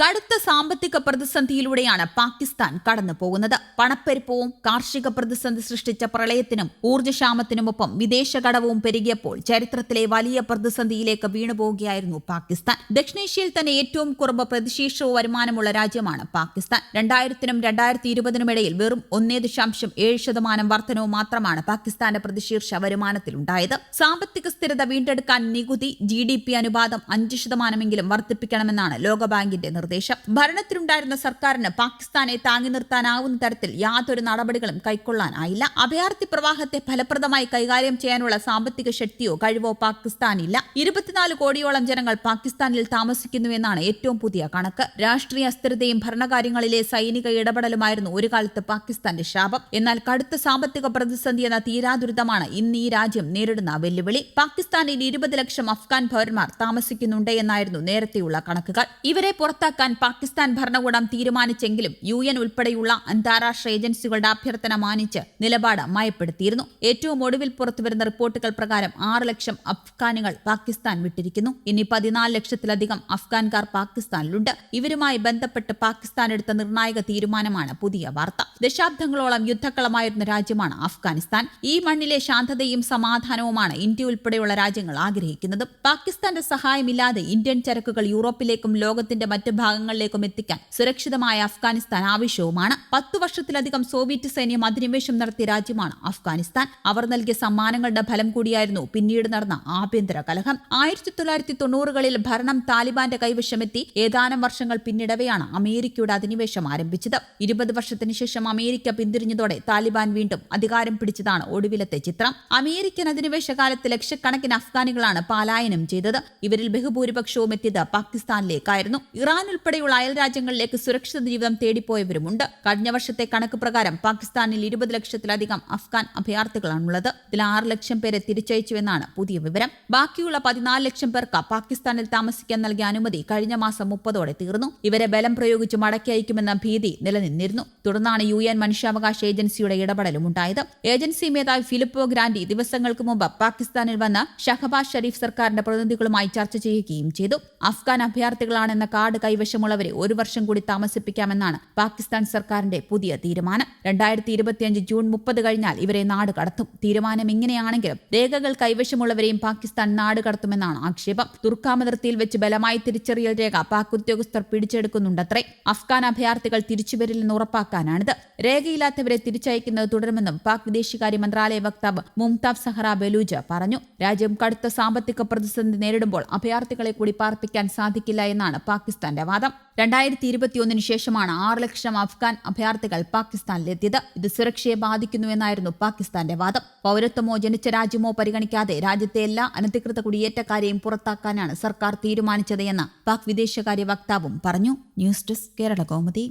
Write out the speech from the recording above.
കടുത്ത സാമ്പത്തിക പ്രതിസന്ധിയിലൂടെയാണ് പാകിസ്ഥാൻ കടന്നു പോകുന്നത്. പണപ്പെരുപ്പവും കാർഷിക പ്രതിസന്ധി സൃഷ്ടിച്ച പ്രളയത്തിനും ഊർജക്ഷാമത്തിനുമൊപ്പം വിദേശ കടവും പെരുകിയപ്പോൾ ചരിത്രത്തിലെ വലിയ പ്രതിസന്ധിയിലേക്ക് വീണുപോവുകയായിരുന്നു പാകിസ്ഥാൻ. ദക്ഷിണേഷ്യയിൽ തന്നെ ഏറ്റവും കുറവ് പ്രതിശീർഷ വരുമാനമുള്ള രാജ്യമാണ് പാകിസ്ഥാൻ. രണ്ടായിരത്തിനും രണ്ടായിരത്തി ഇരുപതിനും ഇടയിൽ വെറും ഒന്നേ ദശാംശം ഏഴ് ശതമാനം വർധനവും മാത്രമാണ് പാകിസ്ഥാന്റെ പ്രതിശീർഷ വരുമാനത്തിലുണ്ടായത്. സാമ്പത്തിക സ്ഥിരത വീണ്ടെടുക്കാൻ നികുതി ജി ഡി പി അനുപാതം അഞ്ച് ശതമാനമെങ്കിലും വർദ്ധിപ്പിക്കണമെന്നാണ് ലോകബാങ്കിന്റെ നിർദ്ദേശം. ഭരണത്തിലുണ്ടായിരുന്ന സർക്കാരിന് പാകിസ്ഥാനെ താങ്ങി നിർത്താനാവുന്ന തരത്തിൽ യാതൊരു നടപടികളും കൈക്കൊള്ളാനായില്ല. അഭയാർത്ഥി പ്രവാഹത്തെ ഫലപ്രദമായി കൈകാര്യം ചെയ്യാനുള്ള സാമ്പത്തിക ശക്തിയോ കഴിവോ പാകിസ്ഥാനില്ല. ഇരുപത്തിനാല് കോടിയോളം ജനങ്ങൾ പാകിസ്ഥാനിൽ താമസിക്കുന്നുവെന്നാണ് ഏറ്റവും പുതിയ കണക്ക്. രാഷ്ട്രീയ അസ്ഥിരതയും ഭരണകാര്യങ്ങളിലെ സൈനിക ഇടപെടലുമായിരുന്നു ഒരു കാലത്ത് പാകിസ്ഥാന്റെ ശാപം. എന്നാൽ കടുത്ത സാമ്പത്തിക പ്രതിസന്ധി എന്ന തീരാദുരിതമാണ് ഇന്ന് ഈ രാജ്യം നേരിടുന്ന വെല്ലുവിളി. പാകിസ്ഥാനിൽ ഇരുപത് ലക്ഷം അഫ്ഗാൻ പൗരന്മാർ താമസിക്കുന്നുണ്ട് എന്നായിരുന്നു നേരത്തെയുള്ള കണക്കുകൾ. ഇവരെ പുറത്താക്കാൻ പാകിസ്ഥാൻ ഭരണകൂടം തീരുമാനിച്ചെങ്കിലും യു എൻ ഉൾപ്പെടെയുള്ള അന്താരാഷ്ട്ര ഏജൻസികളുടെ അഭ്യർത്ഥന മാനിച്ച് നിലപാട് മയപ്പെടുത്തിയിരുന്നു. ഏറ്റവും ഒടുവിൽ പുറത്തുവരുന്ന റിപ്പോർട്ടുകൾ പ്രകാരം ആറ് ലക്ഷം അഫ്ഗാനുകൾ പാകിസ്ഥാൻ വിട്ടിരിക്കുന്നു. ഇനി പതിനാല് ലക്ഷത്തിലധികം അഫ്ഗാൻകാർ പാകിസ്ഥാനിലുണ്ട്. ഇവരുമായി ബന്ധപ്പെട്ട് പാകിസ്ഥാൻ എടുത്ത നിർണായക തീരുമാനമാണ് പുതിയ വാർത്ത. ദശാബ്ദങ്ങളോളം യുദ്ധക്കളമായിരുന്ന രാജ്യമാണ് അഫ്ഗാനിസ്ഥാൻ. ഈ മണ്ണിലെ ശാന്തതയും സമാധാനവുമാണ് ഇന്ത്യ ഉൾപ്പെടെയുള്ള രാജ്യങ്ങൾ ആഗ്രഹിക്കുന്നത്. പാകിസ്ഥാന്റെ സഹായമില്ലാതെ ഇന്ത്യൻ ചരക്കുകൾ യൂറോപ്പിലേക്കും ലോകത്തിന്റെ മറ്റ് ഭാഗങ്ങളിലേക്കും എത്തിക്കാൻ സുരക്ഷിതമായ അഫ്ഗാനിസ്ഥാൻ ആവശ്യവുമാണ്. പത്തു വർഷത്തിലധികം സോവിയറ്റ് സൈന്യം അധിനിവേശം നടത്തിയ രാജ്യമാണ് അഫ്ഗാനിസ്ഥാൻ. അവർ നൽകിയ സമ്മാനങ്ങളുടെ ഫലം കൂടിയായിരുന്നു പിന്നീട് നടന്ന ആഭ്യന്തര കലഹം. ആയിരത്തി തൊള്ളായിരത്തി തൊണ്ണൂറുകളിൽ ഭരണം താലിബാന്റെ കൈവശമെത്തി ഏതാനും വർഷങ്ങൾ പിന്നിടവെയാണ് അമേരിക്കയുടെ അധിനിവേശം ആരംഭിച്ചത്. ഇരുപത് വർഷത്തിന് ശേഷം അമേരിക്ക പിന്തിരിഞ്ഞതോടെ താലിബാൻ വീണ്ടും അധികാരം പിടിച്ചതാണ് ഒടുവിലത്തെ ചിത്രം. അമേരിക്കൻ അധിനിവേശ കാലത്ത് ലക്ഷക്കണക്കിന് അഫ്ഗാനികളാണ് പലായനം ചെയ്തത്. ഇവരിൽ ബഹുഭൂരിപക്ഷവും എത്തിയത് പാകിസ്ഥാനിലേക്കായിരുന്നു. ഇറാൻ ഉൾപ്പെടെയുള്ള അയൽ രാജ്യങ്ങളിലേക്ക് സുരക്ഷിത ജീവിതം തേടിപ്പോയവരുമുണ്ട്. കഴിഞ്ഞ വർഷത്തെ കണക്ക് പ്രകാരം പാകിസ്ഥാനിൽ ഇരുപത് ലക്ഷത്തിലധികം അഫ്ഗാൻ അഭയാർത്ഥികളാണുള്ളത്. ഇതിൽ ആറ് ലക്ഷം പേരെ തിരിച്ചയച്ചുവെന്നാണ് പുതിയ വിവരം. ബാക്കിയുള്ള പതിനാല് ലക്ഷം പേർക്ക് പാകിസ്ഥാനിൽ താമസിക്കാൻ നൽകിയ അനുമതി കഴിഞ്ഞ മാസം മുപ്പതോടെ തീർന്നു. ഇവരെ ബലം പ്രയോഗിച്ച് മടക്കി അയക്കുമെന്ന ഭീതി നിലനിന്നിരുന്നു. തുടർന്നാണ് യു എൻ മനുഷ്യാവകാശ ഏജൻസിയുടെ ഇടപെടലും ഉണ്ടായത്. ഏജൻസി മേധാവി ഫിലിപ്പോ ഗ്രാൻഡി ദിവസങ്ങൾക്ക് മുമ്പ് പാകിസ്ഥാനിൽ വന്ന് ഷഹബാസ് ഷരീഫ് സർക്കാരിന്റെ പ്രതിനിധികളുമായി ചർച്ച ചെയ്യുകയും ചെയ്തു. അഫ്ഗാൻ അഭയാർത്ഥികളാണെന്ന കാർഡ് കൈവശമുള്ളവരെ ഒരു വർഷം കൂടി താമസിപ്പിക്കാമെന്നാണ് പാകിസ്ഥാൻ സർക്കാരിന്റെ പുതിയ തീരുമാനം. രണ്ടായിരത്തി ഇരുപത്തിയഞ്ച് ജൂൺ മുപ്പത് കഴിഞ്ഞാൽ ഇവരെ നാട് കടത്തും. തീരുമാനം ഇങ്ങനെയാണെങ്കിലും രേഖകൾ കൈവശമുള്ളവരെയും പാകിസ്ഥാൻ നാട് കടത്തുമെന്നാണ് ആക്ഷേപം. തുർക്കാമതിർത്തിയിൽ വെച്ച് ബലമായി തിരിച്ചറിയൽ രേഖ പാക് ഉദ്യോഗസ്ഥർ പിടിച്ചെടുക്കുന്നുണ്ടത്രേ. അഫ്ഗാൻ അഭയാർത്ഥികൾ തിരിച്ചുവരില്ലെന്ന് ഉറപ്പാക്കാനാണിത്. രേഖയില്ലാത്തവരെ തിരിച്ചയക്കുന്നത് തുടരുമെന്നും പാക് വിദേശകാര്യ മന്ത്രാലയ വക്താവ് മുംതാബ് സഹറ ബലൂജ പറഞ്ഞു. രാജ്യം കടുത്ത സാമ്പത്തിക പ്രതിസന്ധി നേരിടുമ്പോൾ അഭയാർത്ഥികളെ കൂടി പാർപ്പിക്കാൻ സാധിക്കില്ല എന്നാണ് പാകിസ്ഥാന്റെ വാദം രണ്ടായിരത്തി ഇരുപത്തിയൊന്നിന് ശേഷമാണ് ആറ് ലക്ഷം അഫ്ഗാൻ അഭയാർത്ഥികൾ പാകിസ്ഥാനിലെത്തിയത്. ഇത് സുരക്ഷയെ ബാധിക്കുന്നുവെന്നായിരുന്നു പാകിസ്ഥാന്റെ വാദം. പൗരത്വമോ ജനിച്ച രാജ്യമോ പരിഗണിക്കാതെ രാജ്യത്തെ എല്ലാ അനധികൃത കുടിയേറ്റക്കാരെയും പുറത്താക്കാനാണ് സർക്കാർ തീരുമാനിച്ചത് എന്ന് പാക് വിദേശകാര്യ വക്താവും പറഞ്ഞു. News desk Kerala Kaumudi.